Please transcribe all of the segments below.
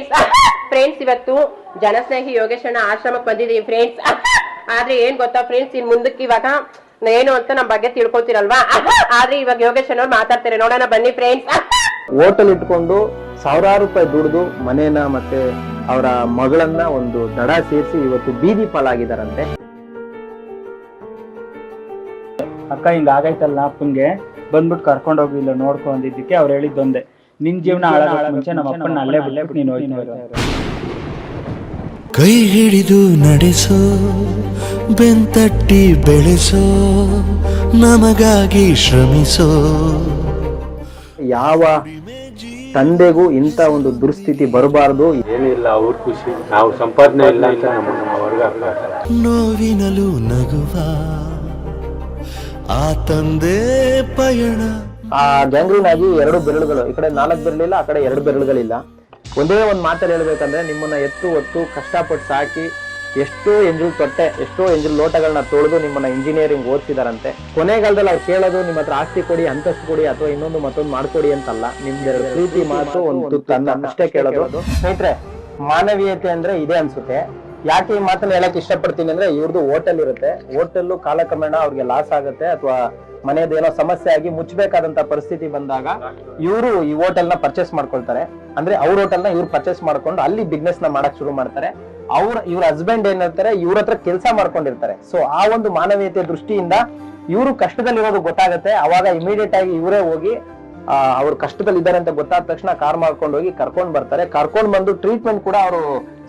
Friends friends ಇವತ್ತು ಜನಸ್ನೇಹಿ ಯೋಗೇಶಣ್ಣ ಆಶ್ರಮಕ್ಕೆ ಬಂದಿದೀವಿ ಫ್ರೆಂಡ್ಸ್ ಆದ್ರೆ ಏನ್ ಗೊತ್ತಾ ಫ್ರೆಂಡ್ಸ್ ಇನ್ ಮುಂದಕ್ಕೆ ಇವಾಗ ಏನು ಅಂತ ನಮ್ ಬಗ್ಗೆ ತಿಳ್ಕೊತಿರಲ್ವಾ? ಆದ್ರೆ ಇವಾಗ ಯೋಗೇಶ್ ಅವ್ರು ಮಾತಾಡ್ತಾರೆ ನೋಡೋಣ ಬನ್ನಿ ಫ್ರೆಂಡ್ಸ್ ಹೋಟೆಲ್ ಇಟ್ಕೊಂಡು ಸಾವಿರಾರು ರೂಪಾಯಿ ದುಡಿದು ಮನೇನ ಮತ್ತೆ ಅವರ ಮಗಳನ್ನ ಒಂದು ದಡ ಸೇರಿಸಿ ಇವತ್ತು ಬೀದಿ ಪಾಲಾಗಿದಾರಂತೆ. ಅಕ್ಕ ಹಿಂಗ ಆಗೈತಲ್ಲ ಅಪ್ಪಂಗೆ ಬಂದ್ಬಿಟ್ಟು ಕರ್ಕೊಂಡು ಹೋಗಿ ಇಲ್ಲ ನೋಡ್ಕೊಂಡಿದ್ದಕ್ಕೆ ಅವ್ರು ಹೇಳಿದ್ದೊಂದೇ. ನಿನ್ ಜೀವನ ಮುಂಚೆ ನಮ್ಮ ಅಪ್ಪನ ಅಲ್ಲೇ ಬಿಟ್ಟು ನೀನು ಹೋಯ್ತು. ಕೈ ಹಿಡಿದು ನಡೆಸೋ ಬೆಂತಟ್ಟಿ ಬೆಳೆಸೋ ನಮಗಾಗಿ ಶ್ರಮಿಸೋ. ಯಾವ ತಂದೆಗೂ ಇಂಥ ಒಂದು ದುರ್ಸ್ಥಿತಿ ಬರಬಾರದು. ಏನಿಲ್ಲ ಅವ್ರ ಖುಷಿ. ನಾವು ಸಂಪಾದನೆ ಇಲ್ಲ ಅಂತ ನೋವಿನಲು ನಗುವ ಆ ತಂದೆ ಪಯಣ. ಆ ಗ್ಯಾಂಗ್ರೀನ್ ಆಗಿ ಎರಡು ಬೆರಳುಗಳು ಈ ಕಡೆ ನಾಲ್ಕು ಬೆರಳಿಲ್ಲ ಆ ಕಡೆ ಎರಡು ಬೆರಳುಗಳಿಲ್ಲ. ಒಂದೇ ಒಂದು ಮಾತಲ್ಲಿ ಹೇಳ್ಬೇಕಂದ್ರೆ ನಿಮ್ಮನ್ನ ಎತ್ತು ಒತ್ತು ಕಷ್ಟಪಟ್ಟು ಸಾಕಿ ಎಷ್ಟೋ ಎಂಜಲ್ ತೊಟ್ಟೆ ಎಷ್ಟೋ ಎಂಜಲ್ ಲೋಟಗಳನ್ನ ತೊಳೆದು ನಿಮ್ಮನ್ನ ಇಂಜಿನಿಯರಿಂಗ್ ಓದಿಸಿದಾರಂತೆ. ಕೊನೆಗಾಲದಲ್ಲಿ ಅವ್ರು ಕೇಳೋದು ನಿಮ್ಮ ಹತ್ರ ಆಸ್ತಿ ಕೊಡಿ ಅಂತಸ್ತು ಕೊಡಿ ಅಥವಾ ಇನ್ನೊಂದು ಮತ್ತೊಂದು ಮಾಡ್ಕೊಡಿ ಅಂತಲ್ಲ. ನಿಮ್ದೆರಡು ಪ್ರೀತಿ ಮಾತು ಒಂದು ಅಷ್ಟೇ ಕೇಳೋದು. ಸ್ನೇಹಿತರೆ ಮಾನವೀಯತೆ ಅಂದ್ರೆ ಇದೆ ಅನ್ಸುತ್ತೆ. ಯಾಕೆ ಈ ಮಾತನ್ನ ಹೇಳಕ್ ಇಷ್ಟಪಡ್ತೀನಿ ಅಂದ್ರೆ ಇವ್ರದ್ದು ಹೋಟೆಲ್ ಇರುತ್ತೆ. ಹೋಟೆಲ್ ಕಾಲಕ್ರಮೇಣ ಅವ್ರಿಗೆ ಲಾಸ್ ಆಗುತ್ತೆ ಅಥವಾ ಮನೆಯದು ಏನೋ ಸಮಸ್ಯೆ ಆಗಿ ಮುಚ್ಚಬೇಕಾದಂತ ಪರಿಸ್ಥಿತಿ ಬಂದಾಗ ಇವರು ಈ ಹೋಟೆಲ್ನ ಪರ್ಚೇಸ್ ಮಾಡ್ಕೊಳ್ತಾರೆ. ಅಂದ್ರೆ ಅವ್ರ ಹೋಟೆಲ್ನ ಇವ್ರು ಪರ್ಚೇಸ್ ಮಾಡ್ಕೊಂಡು ಅಲ್ಲಿ ಬಿಸ್ನೆಸ್ನ ಮಾಡಕ್ ಶುರು ಮಾಡ್ತಾರೆ. ಅವ್ರ, ಇವ್ರ ಹಸ್ಬೆಂಡ್ ಏನಿರ್ತಾರೆ ಇವ್ರ ಹತ್ರ ಕೆಲಸ ಮಾಡ್ಕೊಂಡಿರ್ತಾರೆ. ಸೊ ಆ ಒಂದು ಮಾನವೀಯತೆ ದೃಷ್ಟಿಯಿಂದ ಇವರು ಕಷ್ಟದಲ್ಲಿರೋದು ಗೊತ್ತಾಗುತ್ತೆ. ಅವಾಗ ಇಮಿಡಿಯೇಟ್ ಆಗಿ ಇವರೇ ಹೋಗಿ ಅವ್ರು ಕಷ್ಟದಲ್ಲಿ ಇದ್ದಾರೆ ಅಂತ ಗೊತ್ತಾದ ತಕ್ಷಣ ಕಾರ್ ಮಾಡ್ಕೊಂಡು ಹೋಗಿ ಕರ್ಕೊಂಡ್ ಬರ್ತಾರೆ. ಕರ್ಕೊಂಡು ಬಂದು ಟ್ರೀಟ್ಮೆಂಟ್ ಕೂಡ ಅವರು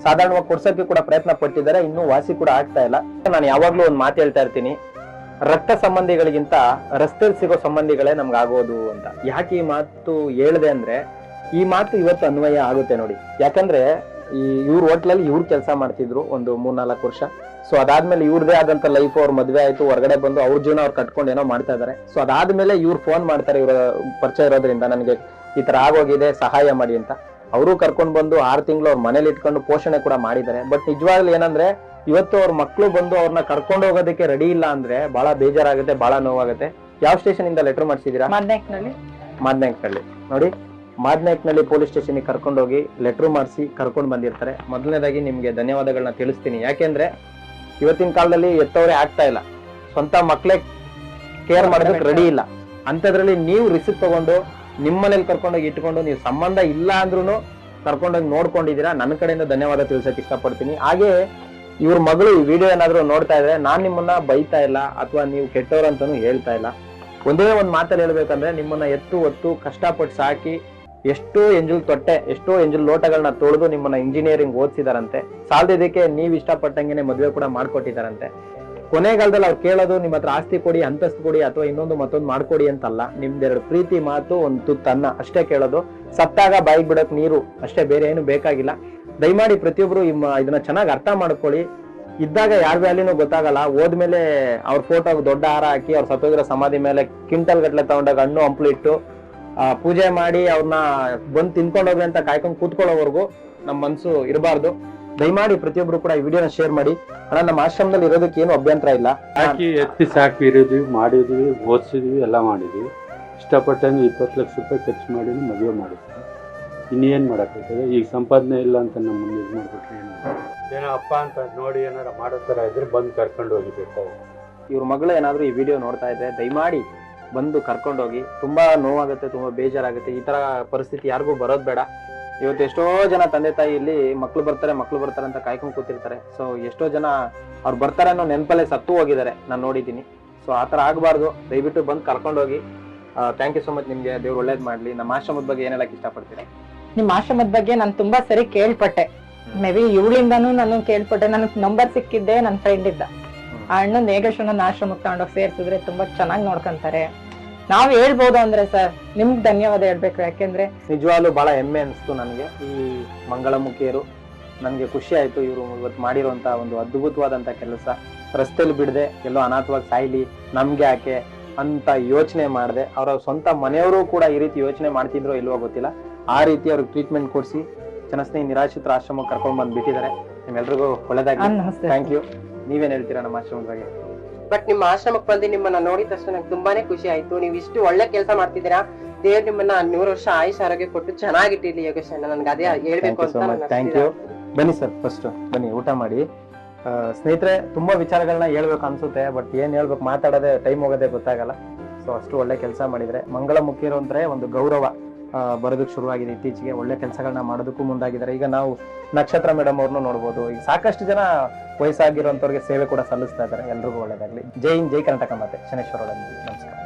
ಸಾಧಾರಣವಾಗಿ ಕೊಡ್ಸೋಕೆ ಕೂಡ ಪ್ರಯತ್ನ ಪಟ್ಟಿದ್ದಾರೆ. ಇನ್ನೂ ವಾಸಿ ಕೂಡ ಆಗ್ತಾ ಇಲ್ಲ. ನಾನು ಯಾವಾಗ್ಲೂ ಒಂದು ಮಾತು ಹೇಳ್ತಾ ಇರ್ತೀನಿ. ರಕ್ತ ಸಂಬಂಧಿಗಳಿಗಿಂತ ರಸ್ತೆಯಲ್ಲಿ ಸಿಗೋ ಸಂಬಂಧಿಗಳೇ ನಮ್ಗೆ ಆಗೋದು ಅಂತ. ಯಾಕೆ ಈ ಮಾತು ಹೇಳ್ದೆ ಅಂದ್ರೆ ಈ ಮಾತು ಇವತ್ತು ಅನ್ವಯ ಆಗುತ್ತೆ ನೋಡಿ. ಯಾಕಂದ್ರೆ ಈ ಇವ್ರ ಹೋಟ್ಲಲ್ಲಿ ಇವ್ರು ಕೆಲಸ ಮಾಡ್ತಿದ್ರು ಒಂದು ಮೂರ್ನಾಲ್ಕು ವರ್ಷ. ಸೊ ಅದಾದ್ಮೇಲೆ ಇವ್ರದೇ ಆದಂತ ಲೈಫ್ ಅವ್ರ ಮದ್ವೆ ಆಯ್ತು ಹೊರಗಡೆ ಬಂದು ಅವ್ರ ಜೀವನ ಅವ್ರು ಕಟ್ಕೊಂಡು ಏನೋ ಮಾಡ್ತಾ ಇದಾರೆ. ಸೊ ಅದಾದ್ಮೇಲೆ ಇವ್ರು ಫೋನ್ ಮಾಡ್ತಾರೆ ಇವ್ರ ಪರಿಚಯ ಇರೋದ್ರಿಂದ ನನಗೆ ಈ ತರ ಆಗೋಗಿದೆ ಸಹಾಯ ಮಾಡಿ ಅಂತ. ಅವರು ಕರ್ಕೊಂಡು ಬಂದು ಆರು ತಿಂಗಳು ಅವ್ರ ಮನೇಲಿ ಇಟ್ಕೊಂಡು ಪೋಷಣೆ ಕೂಡ ಮಾಡಿದ್ದಾರೆ. ಬಟ್ ನಿಜವಾಗ್ಲೂ ಏನಂದ್ರೆ ಇವತ್ತು ಅವ್ರ ಮಕ್ಳು ಬಂದು ಅವ್ರನ್ನ ಕರ್ಕೊಂಡು ಹೋಗೋದಕ್ಕೆ ರೆಡಿ ಇಲ್ಲ ಅಂದ್ರೆ ಬಹಳ ಬೇಜಾರಾಗುತ್ತೆ ಬಹಳ ನೋವಾಗುತ್ತೆ. ಯಾವ ಸ್ಟೇಷನ್ ಇಂದ ಲೆಟರ್ ಮಾಡಿಸಿದೀರಾ ಮಾದ್ನಾಯಕ್ನಳ್ಳಿ ನೋಡಿ ಮಾದ್ನಾಯಕ್ನಳ್ಳಿ ಪೊಲೀಸ್ ಸ್ಟೇಷನ್ಗೆ ಕರ್ಕೊಂಡೋಗಿ ಲೆಟ್ರ್ ಮಾಡಿಸಿ ಕರ್ಕೊಂಡು ಬಂದಿರ್ತಾರೆ. ಮೊದಲನೇದಾಗಿ ನಿಮಗೆ ಧನ್ಯವಾದಗಳನ್ನ ತಿಳಿಸ್ತೀನಿ. ಯಾಕೆಂದ್ರೆ ಇವತ್ತಿನ ಕಾಲದಲ್ಲಿ ಎತ್ತವರೇ ಆಗ್ತಾ ಇಲ್ಲ. ಸ್ವಂತ ಮಕ್ಕಳೇ ಕೇರ್ ಮಾಡೋದಕ್ಕೆ ರೆಡಿ ಇಲ್ಲ. ಅಂಥದ್ರಲ್ಲಿ ನೀವು ರಿಸಿಪ್ಟ್ ತಗೊಂಡು ನಿಮ್ಮನೇಲಿ ಕರ್ಕೊಂಡೋಗಿ ಇಟ್ಕೊಂಡು ನೀವು ಸಂಬಂಧ ಇಲ್ಲ ಅಂದ್ರೂ ಕರ್ಕೊಂಡೋಗಿ ನೋಡ್ಕೊಂಡಿದ್ದೀರಾ? ನನ್ನ ಕಡೆಯಿಂದ ಧನ್ಯವಾದ ತಿಳಿಸೋಕೆ ಇಷ್ಟಪಡ್ತೀನಿ. ಹಾಗೆ ಇವ್ರ ಮಗಳು ಈ ವಿಡಿಯೋ ಏನಾದರೂ ನೋಡ್ತಾ ಇದ್ರೆ ನಾನು ನಿಮ್ಮನ್ನ ಬೈತಾ ಇಲ್ಲ ಅಥವಾ ನೀವು ಕೆಟ್ಟವ್ರು ಅಂತಾನು ಹೇಳ್ತಾ ಇಲ್ಲ. ಒಂದೇ ಒಂದು ಮಾತಲ್ಲಿ ಹೇಳ್ಬೇಕಂದ್ರೆ ನಿಮ್ಮನ್ನ ಎತ್ತು ಒತ್ತು ಕಷ್ಟಪಟ್ಟು ಸಾಕಿ ಎಷ್ಟೋ ಎಂಜಲ್ ತೊಟ್ಟೆ ಎಷ್ಟೋ ಎಂಜಲ್ ಲೋಟಗಳನ್ನ ತೊಳೆದು ನಿಮ್ಮನ್ನ ಇಂಜಿನಿಯರಿಂಗ್ ಓದಿಸಿದಾರಂತೆ. ಸಾಲದಿದ್ದಕ್ಕೆ ನೀವು ಇಷ್ಟಪಟ್ಟಂಗೆನೆ ಮದುವೆ ಕೂಡ ಮಾಡ್ಕೊಟ್ಟಿದಾರಂತೆ. ಕೊನೆಗಾಲದಲ್ಲಿ ಅವ್ರು ಕೇಳೋದು ನಿಮ್ಮ ಹತ್ರ ಆಸ್ತಿ ಕೊಡಿ ಅಂತಸ್ತು ಕೊಡಿ ಅಥವಾ ಇನ್ನೊಂದು ಮತ್ತೊಂದು ಮಾಡ್ಕೊಡಿ ಅಂತಲ್ಲ. ನಿಮ್ದೆರಡು ಪ್ರೀತಿ ಮಾತು ಒಂದು ತುತ್ತನ್ನ ಅಷ್ಟೇ ಕೇಳೋದು. ಸತ್ತಾಗ ಬಾಯಿಗೆ ಬಿಡಕ್ ನೀರು ಅಷ್ಟೇ ಬೇರೆ ಏನು ಬೇಕಾಗಿಲ್ಲ. ದಯಮಾಡಿ ಪ್ರತಿಯೊಬ್ರು ಇದನ್ನ ಚೆನ್ನಾಗಿ ಅರ್ಥ ಮಾಡ್ಕೊಳ್ಳಿ. ಇದ್ದಾಗ ಯಾರ ವ್ಯಾಲ್ಯೂನು ಗೊತ್ತಾಗಲ್ಲ. ಹೋದ್ಮೇಲೆ ಅವ್ರ ಫೋಟೋ ದೊಡ್ಡ ಹಾರ ಹಾಕಿ ಅವ್ರ ಸತ್ತೋಗಿರೋ ಸಮಾಧಿ ಮೇಲೆ ಕಿಂಟಲ್ ಗಟ್ಲೆ ತಗೊಂಡಾಗ ಹಣ್ಣು ಹಂಪ್ಲು ಇಟ್ಟು ಆ, ಪೂಜೆ ಮಾಡಿ ಅವ್ರನ್ನ ಬಂದು ತಿನ್ಕೊಂಡು ಹೋಗ್ಲಿ ಅಂತ ಕಾಯ್ಕೊಂಡು ಕೂತ್ಕೊಳ್ಳೋವರೆಗೂ ನಮ್ಮ ಮನ್ಸು ಇರಬಾರ್ದು. ದಯಮಾಡಿ ಪ್ರತಿಯೊಬ್ರು ಕೂಡ ಈ ವಿಡಿಯೋನ ಶೇರ್ ಮಾಡಿ. ಅಣ್ಣ ನಮ್ಮ ಆಶ್ರಮದಲ್ಲಿ ಇರೋದಕ್ಕೆ ಏನು ಅಭ್ಯಂತರ ಇಲ್ಲ. ಸಾಕಿ ಎತ್ತಿ ಸಾಕಿ ಇರಿದ್ವಿ ಮಾಡಿದ್ವಿ ಓದಿಸಿದ್ವಿ ಎಲ್ಲ ಮಾಡಿದ್ವಿ. ಇಷ್ಟಪಟ್ಟಂಗೆ ಇಪ್ಪತ್ತು ಲಕ್ಷ ರೂಪಾಯಿ ಖರ್ಚು ಮಾಡಿ ಮದುವೆ ಮಾಡಿದ್ವಿ. ಇನ್ನೇನು ಮಾಡೋಕ್ಕಾಗ್ತದೆ? ಈಗ ಸಂಪಾದನೆ ಇಲ್ಲ ಅಂತ ನಮ್ಮ ಮುಂದೆ ಇದು ಮಾಡ್ಬಿಟ್ರೆ ಏನು ಏನೋ ಅಪ್ಪ ಅಂತ ನೋಡಿ ಏನಾರ ಮಾಡೋ ಥರ ಇದ್ರೆ ಬಂದು ಕರ್ಕೊಂಡು ಹೋಗಿಬೇಕು ಇವ್ರ ಮಗಳು ಏನಾದರೂ ಈ ವಿಡಿಯೋ ನೋಡ್ತಾ ಇದ್ರೆ ದಯಮಾಡಿ ಬಂದು ಕರ್ಕೊಂಡೋಗಿ ತುಂಬಾ ನೋವಾಗುತ್ತೆ, ತುಂಬಾ ಬೇಜಾರಾಗುತ್ತೆ, ಈ ತರ ಪರಿಸ್ಥಿತಿ ಯಾರಿಗೂ ಬರೋದು ಬೇಡ. ಇವತ್ತು ಎಷ್ಟೋ ಜನ ತಂದೆ ತಾಯಿ ಇಲ್ಲಿ ಮಕ್ಳು ಬರ್ತಾರೆ ಮಕ್ಳು ಬರ್ತಾರೆ ಅಂತ ಕಾಯ್ಕೊಂಡು ಕೂತಿರ್ತಾರೆ. ಸೊ ಎಷ್ಟೋ ಜನ ಅವ್ರು ಬರ್ತಾರೆ ಅನ್ನೋ ನೆನಪಲ್ಲೇ ಸತ್ತು ಹೋಗಿದ್ದಾರೆ, ನಾನು ನೋಡಿದ್ದೀನಿ. ಸೊ ಆ ಥರ ಆಗಬಾರ್ದು. ದಯವಿಟ್ಟು ಬಂದು ಕರ್ಕೊಂಡೋಗಿ ಥ್ಯಾಂಕ್ ಯು ಸೊ ಮಚ್ ನಿಮಗೆ. ದೇವ್ರು ಒಳ್ಳೇದು ಮಾಡ್ಲಿ. ನಮ್ಮ ಆಶ್ರಮದ ಬಗ್ಗೆ ಏನ್ ಹೇಳಕ್ ನಿಮ್ಮ ನಿಮ್ ಆಶ್ರಮದ ಬಗ್ಗೆ ನಾನು ತುಂಬಾ ಸರಿ ಕೇಳ್ಪಟ್ಟೆ. ಮೇ ಬಿ ಇವಳಿಂದನೂ ನಾನು ಕೇಳ್ಪಟ್ಟೆ. ನನಗೆ ನಂಬರ್ ಸಿಕ್ಕಿದ್ದೆ ನನ್ನ ಫ್ರೆಂಡ್ ಇದ್ದ. ಆ ಅಣ್ಣನ ಆಶ್ರಮಕ್ಕೆ ತಗೊಂಡೋಗಿ ಸೇರ್ಸಿದ್ರೆ ತುಂಬಾ ಚೆನ್ನಾಗಿ ನೋಡ್ಕೊಂತಾರೆ. ನಾವ್ ಹೇಳ್ಬೋದು ಅಂದ್ರೆ ಸರ್ ನಿಮ್ಗ್ ಧನ್ಯವಾದ ಹೇಳ್ಬೇಕು ಯಾಕೆಂದ್ರೆ ನಿಜವಾಗ್ಲೂ ಬಹಳ ಹೆಮ್ಮೆ ಅನಿಸ್ತು ನನಗೆ. ಈ ಮಂಗಳಮುಖಿಯರು ನನಗೆ ಖುಷಿ ಆಯ್ತು ಇವರು ಇವತ್ತು ಮಾಡಿರುವಂತ ಒಂದು ಅದ್ಭುತವಾದಂತ ಕೆಲಸ. ರಸ್ತೆಯಲ್ಲಿ ಬಿಡದೆ ಎಲ್ಲೋ ಅನಾಥವಾಗಿ ಸಾಯ್ಲಿ ನಮ್ಗೆ ಯಾಕೆ ಅಂತ ಯೋಚನೆ ಮಾಡಿದೆ. ಅವರ ಸ್ವಂತ ಮನೆಯವರು ಕೂಡ ಈ ರೀತಿ ಯೋಚನೆ ಮಾಡ್ತಿದ್ರೋ ಇಲ್ವೋ ಗೊತ್ತಿಲ್ಲ. ಆ ರೀತಿ ಅವ್ರಿಗೆ ಟ್ರೀಟ್ಮೆಂಟ್ ಕೊಡಿಸಿ ಜನಸ್ನೇಹಿ ನಿರಾಶ್ರಿತ ಆಶ್ರಮಕ್ಕೆ ಕರ್ಕೊಂಡು ಬಂದು ಬಿಟ್ಟಿದ್ದಾರೆ ನಿಮ್ಮೆಲ್ರಿಗೂ ಒಳ್ಳೇದಾಗಿ ಥ್ಯಾಂಕ್ ಯು ನೀವೇನ್ ಹೇಳ್ತೀರಾ ನಮ್ಮ ಆಶ್ರಮದ ಬಗ್ಗೆ? ಬಟ್ ನಿಮ್ಮ ಆಶ್ರಮಕ್ಕೆ ಬಂದು ನಿಮ್ಮನ್ನ ನೋಡಿದ ತಕ್ಷಣ ನಂಗೆ ತುಂಬಾನೇ ಖುಷಿ ಆಯ್ತು. ನೀವು ಇಷ್ಟು ಒಳ್ಳೆ ಕೆಲಸ ಮಾಡ್ತಿದ್ದೀರಾ? ದೇವ್ರು ನಿಮ್ಮನ್ನ ನೂರು ವರ್ಷ ಆಯುಷ್ ಆರೋಗ್ಯ ಕೊಟ್ಟು ಚೆನ್ನಾಗಿಟ್ಟಿರ್ಲಿ ಯೋಗೇಶ್ ಅಣ್ಣ. ನನ್ಗೆ ಅದೇ ಹೇಳ್ಬೇಕು ಅಂತ ಥ್ಯಾಂಕ್ ಯು ಬನ್ನಿ ಸರ್ ಫಸ್ಟ್ ಬನ್ನಿ ಊಟ ಮಾಡಿ. ಆ, ಸ್ನೇಹಿತರೆ ತುಂಬಾ ವಿಚಾರಗಳನ್ನ ಹೇಳ್ಬೇಕು ಅನ್ಸುತ್ತೆ ಬಟ್ ಏನ್ ಹೇಳ್ಬೇಕು ಮಾತಾಡೋದೇ ಟೈಮ್ ಹೋಗೋದೇ ಗೊತ್ತಾಗಲ್ಲ. ಸೊ ಅಷ್ಟು ಒಳ್ಳೆ ಕೆಲಸ ಮಾಡಿದ್ರೆ ಮಂಗಳಮುಖಿರು ಅಂದ್ರೆ ಒಂದು ಗೌರವ. ಬರೋದಕ್ಕೆ ಶುರುವಾಗಿದೆ. ಇತ್ತೀಚೆಗೆ ಒಳ್ಳೆ ಕೆಲಸಗಳನ್ನ ಮಾಡೋದಕ್ಕೂ ಮುಂದಾಗಿದ್ದಾರೆ. ಈಗ ನಾವು ನಕ್ಷತ್ರ ಮೇಡಮ್ ಅವ್ರನ್ನೂ ನೋಡ್ಬೋದು. ಈಗ ಸಾಕಷ್ಟು ಜನ ವಯಸ್ಸಾಗಿರುವಂತವ್ರಿಗೆ ಸೇವೆ ಕೂಡ ಸಲ್ಲಿಸ್ತಾ ಇದ್ದಾರೆ. ಎಲ್ರಿಗೂ ಒಳ್ಳೇದಾಗ್ಲಿ. ಜೈ ಹಿಂದ್, ಜೈ ಕರ್ನಾಟಕ ಮಾತೆ. ಶನೇಶ್ವರ ನಮಸ್ಕಾರ.